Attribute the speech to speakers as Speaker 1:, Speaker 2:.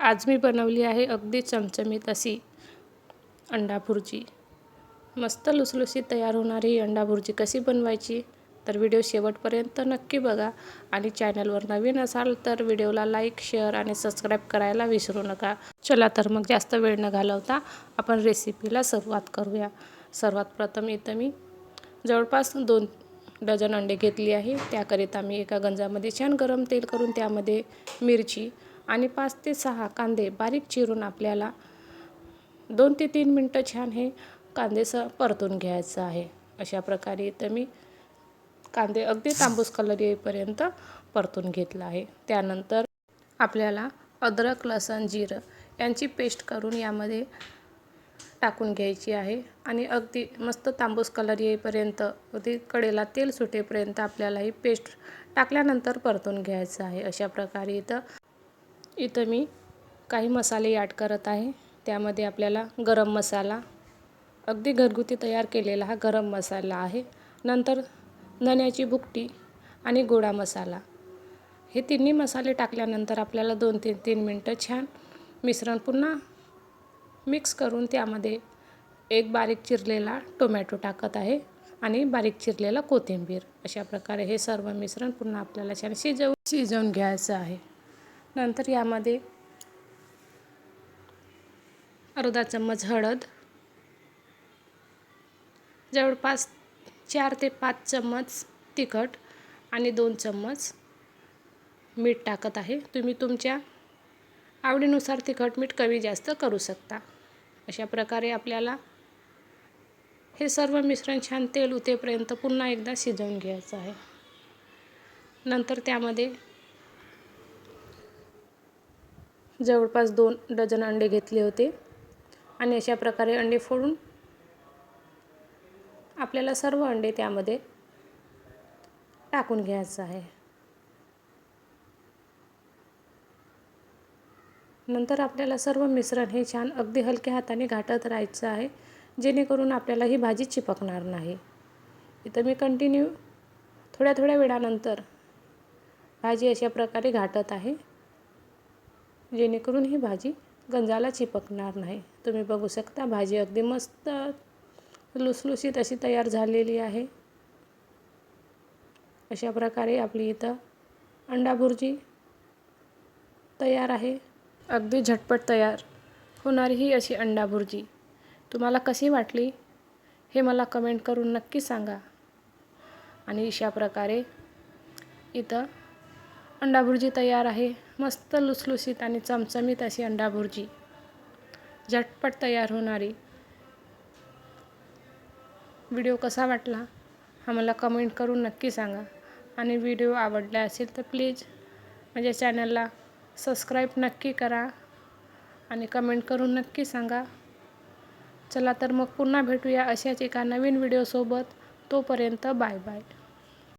Speaker 1: आज मी बनवली आहे अगदी चमचमीत अशी अंडा भुर्जी मस्त लुसलुसीत तयार होणारी ही अंडा भुर्जी कशी बनवायची तर व्हिडिओ शेवटपर्यंत नक्की बघा. आणि चॅनलवर नवीन असाल तर व्हिडिओला लाईक शेअर आणि सबस्क्राईब करायला विसरू नका. चला तर मग जास्त वेळ न घालवता आपण रेसिपीला सुरुवात करूया. सर्वात प्रथम इथं मी जवळपास दोन डझन अंडे घेतली आहे. त्याकरिता मी एका गंजामध्ये छान गरम तेल करून त्यामध्ये मिरची आणि पाच ते सहा कांदे बारीक चिरून आपल्याला दोन ते तीन मिनटं छान हे कांदेसं परतून घ्यायचं आहे. अशा प्रकारे इथं मी कांदे अगदी तांबूस कलर येईपर्यंत परतून घेतला आहे. त्यानंतर आपल्याला अद्रक लसण जिरं यांची पेस्ट करून यामध्ये टाकून घ्यायची आहे. आणि अगदी मस्त तांबूस कलर येईपर्यंत अगदी कडेला तेल सुटेपर्यंत आपल्याला ही पेस्ट टाकल्यानंतर परतून घ्यायचं आहे. अशा प्रकारे इथं इथं मी काही मसाले ॲड करत आहे. त्यामध्ये आपल्याला गरम मसाला अगदी घरगुती तयार केलेला हा गरम मसाला आहे. नंतर धण्याची भुकटी आणि गोडा मसाला. हे तिन्ही मसाले टाकल्यानंतर आपल्याला दोन तीन तीन मिनटं छान मिश्रण पुन्हा मिक्स करून त्यामध्ये एक बारीक चिरलेला टोमॅटो टाकत आहे आणि बारीक चिरलेला कोथिंबीर. अशा प्रकारे हे सर्व मिश्रण पुन्हा आपल्याला छान शिजवून शिजवून घ्यायचं आहे. नंतर यामध्ये अर्धा चम्मच हळद जवळपास चार ते पाच चम्मच तिखट आणि दोन चम्मच मीठ टाकत आहे. तुम्ही तुमच्या आवडीनुसार तिखट मीठ कमी जास्त करू शकता. अशा प्रकारे आपल्याला हे सर्व मिश्रण छान तेल उतेपर्यंत पुन्हा एकदा शिजवून घ्यायचं आहे. नंतर त्यामध्ये जवळपास दोन डझन अंडे घेतले होते. आणि अशा प्रकारे अंडे फोडून आपल्याला सर्व अंडे त्यामध्ये टाकून घ्यायचं आहे. नंतर आपल्याला सर्व मिश्रण हे छान अगदी हलक्या हाताने घाटत राहायचं आहे जेणेकरून आपल्याला ही भाजी चिपकणार नाही. इथं मी कंटिन्यू थोड्या थोड्या वेळानंतर भाजी अशा प्रकारे घाटत आहे. जेणेकरून ही भाजी गंजाला चिपकणार नाही. तुम्ही बघू शकता भाजी अगदी मस्त लुसलुसीत अशी तयार झालेली आहे. अशा प्रकारे आपली इथं अंडा भुर्जी तयार आहे. अगदी झटपट तयार होणारी ही अशी अंडा भुर्जी. तुम्हाला कशी वाटली हे मला कमेंट करून नक्की सांगा. आणि अशा प्रकारे इथं अंडा भुर्जी तयार आहे. मस्त लुसलुसीत आणि चमचमीत अशी अंडा भुर्जी झटपट तयार होणारी. व्हिडिओ कसा वाटला? आम्हाला कमेंट करून नक्की सांगा. आणि व्हिडिओ आवडला असेल तर प्लीज माझ्या चॅनलला सबस्क्राईब नक्की करा आणि कमेंट करून नक्की सांगा. चला तर मग पुन्हा भेटूया अशाच एका नवीन व्हिडिओसोबत. तोपर्यंत बाय बाय.